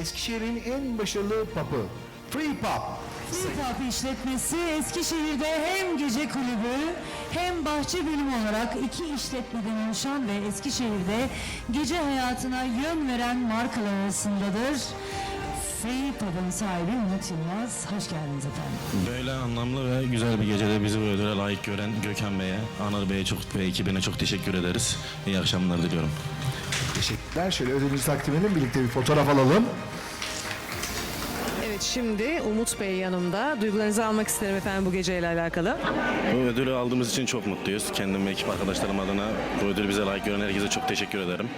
Eskişehir'in en başarılı pub'ı Free Pub. Pub işletmesi Eskişehir'de hem gece kulübü hem bahçe bölümü olarak iki işletmeden oluşan ve Eskişehir'de gece hayatına yön veren markalar arasındadır. Free Pub'ın sahibi Umut Yılmaz. Hoş geldiniz efendim. Böyle anlamlı ve güzel bir gecede bizi bu ödüle layık gören Gökhan Bey'e, Anır Bey'e çok ve ekibine çok teşekkür ederiz. İyi akşamlar diliyorum. Teşekkürler. Şöyle ödülünüzü takdim edin. Birlikte bir fotoğraf alalım. Evet şimdi Umut Bey yanımda. Duygularınızı almak isterim efendim bu geceyle alakalı. Bu ödülü aldığımız için çok mutluyuz. Kendim ve ekip arkadaşlarım adına bu ödülü bize layık gören herkese çok teşekkür ederim.